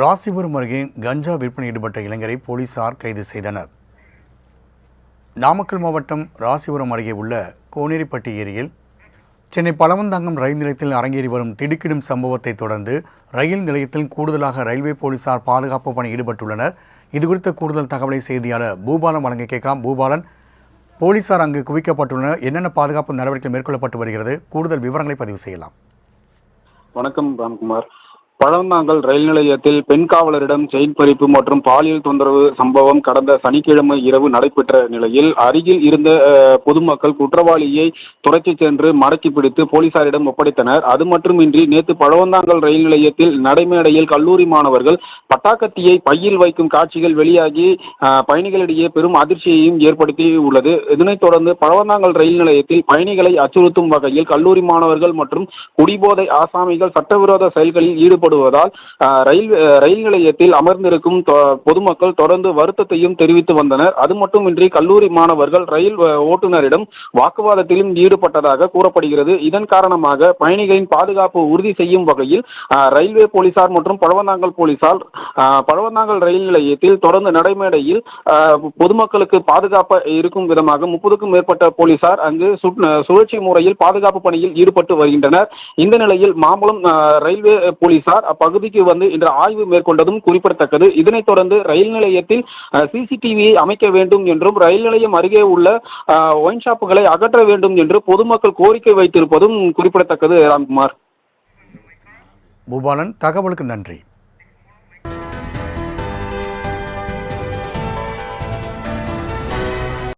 ராசிபுரம் அருகே கஞ்சா விற்பனை ஈடுபட்ட இளைஞரை போலீசார் கைது செய்தனர். நாமக்கல் மாவட்டம் ராசிபுரம் அருகே உள்ள கோனேரிப்பட்டி ஏரியில் சென்னை பழவந்தாங்கம் ரயில் நிலையத்தில் அரங்கேறி வரும் திடுக்கிடும் சம்பவத்தை தொடர்ந்து ரயில் நிலையத்தில் கூடுதலாக ரயில்வே போலீசார் பாதுகாப்பு பணி ஈடுபட்டுள்ளனர். இதுகுறித்த கூடுதல் தகவலை செய்தியாளர் பூபாலன் வழங்க கேட்கலாம். பூபாலன் போலீசார் அங்கு குவிக்கப்பட்டுள்ளனர். என்னென்ன பாதுகாப்பு நடவடிக்கை மேற்கொள்ளப்பட்டு வருகிறது? கூடுதல் விவரங்களை பதிவு செய்யலாம். வணக்கம் ராம்குமார். பழவந்தாங்கல் ரயில் நிலையத்தில் பெண் காவலரிடம் செயின் பறிப்பு மற்றும் பாலியல் தொந்தரவு சம்பவம் கடந்த சனிக்கிழமை இரவு நடைபெற்ற நிலையில் அருகில் இருந்த பொதுமக்கள் குற்றவாளியை துரத்திச் சென்று மடக்கி பிடித்து போலீசாரிடம் ஒப்படைத்தனர். அது மட்டுமின்றி நேற்று பழவந்தாங்கல் ரயில் நிலையத்தில் நடைமேடையில் கல்லூரி மாணவர்கள் பட்டாக்கத்தியை பையில் வைக்கும் காட்சிகள் வெளியாகி பயணிகளிடையே பெரும் அதிர்ச்சியையும் ஏற்படுத்தி உள்ளது. இதனைத் தொடர்ந்து பழவந்தாங்கல் ரயில் நிலையத்தில் பயணிகளை அச்சுறுத்தும் வகையில் கல்லூரி மாணவர்கள் மற்றும் குடிபோதை ஆசாமிகள் சட்டவிரோத செயல்களில் ஈடுபடும் அஹ், ரயில் ரயில் நிலையத்தில் அமர்ந்திருக்கும் பொதுமக்கள் தொடர்ந்து வருத்தத்தையும் தெரிவித்து வந்தனர். அது மட்டுமின்றி கல்லூரி மாணவர்கள் ரயில் ஓட்டுநரிடம் வாக்குவாதத்திலும் ஈடுபட்டதாக கூறப்படுகிறது. இதன் காரணமாக பயணிகளின் பாதுகாப்பு உறுதி செய்யும் வகையில் ரயில்வே போலீசார் மற்றும் பழவந்தாங்கல் போலீசார் பழவந்தாங்கல் ரயில் நிலையத்தில் தொடர்ந்து நடைமேடையில் பொதுமக்களுக்கு பாதுகாப்பு இருக்கும் விதமாக முப்பதுக்கும் மேற்பட்ட போலீசார் அங்கு சுழற்சி முறையில் பாதுகாப்பு பணியில் ஈடுபட்டு வருகின்றனர். இந்த நிலையில் மாம்பலம் ரயில்வே போலீசார் போலீசார் அப்பகுதிக்கு வந்து இன்று ஆய்வு மேற்கொண்டதும் குறிப்பிடத்தக்கது. இதனைத் தொடர்ந்து ரயில் நிலையத்தில் சிசிடிவியை அமைக்க வேண்டும் என்றும் ரயில் நிலையம் அருகே உள்ள ஒயின் ஷாப்புகளை அகற்ற வேண்டும் என்று பொதுமக்கள் கோரிக்கை வைத்திருப்பதும் குறிப்பிடத்தக்கது ராம்குமார். பூபாலன் தகவலுக்கு நன்றி.